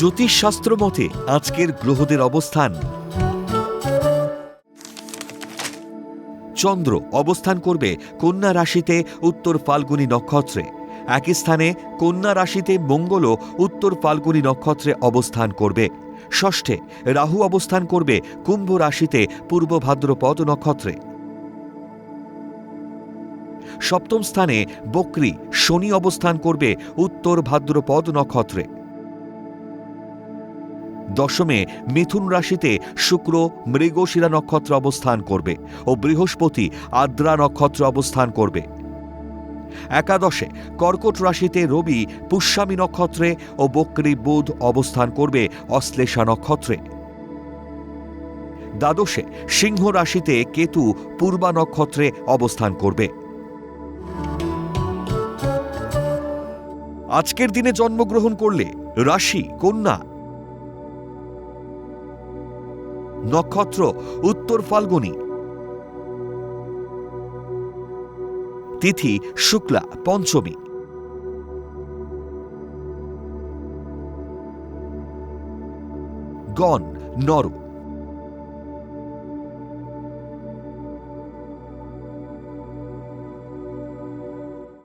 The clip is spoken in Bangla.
জ্যোতিষশাস্ত্র মতে আজকের গ্রহদের অবস্থান। চন্দ্র অবস্থান করবে কন্যা রাশিতে উত্তর ফাল্গুনী নক্ষত্রে। একই স্থানে কন্যা রাশিতে মঙ্গলও উত্তর ফাল্গুনী নক্ষত্রে অবস্থান করবে। ষষ্ঠে রাহু অবস্থান করবে কুম্ভ রাশিতে পূর্ব ভাদ্রপদ নক্ষত্রে। সপ্তম স্থানে বক্রী শনি অবস্থান করবে উত্তর ভাদ্রপদ নক্ষত্রে। দশমে মিথুন রাশিতে শুক্র মৃগশিরা নক্ষত্র অবস্থান করবে ও বৃহস্পতি আদ্রা নক্ষত্র অবস্থান করবে। একাদশে কর্কট রাশিতে রবি, পুষ্যামী নক্ষত্রে ও বক্রী বুধ অবস্থান করবে অশ্লেষা নক্ষত্রে। দ্বাদশে সিংহ রাশিতে কেতু, পূর্বা নক্ষত্রে অবস্থান করবে। আজকের দিনে জন্মগ্রহণ করলে রাশি, কন্যা নক্ষত্র উত্তর ফাল্গুনী। তিথি শুক্লা পঞ্চমী। গণ নর।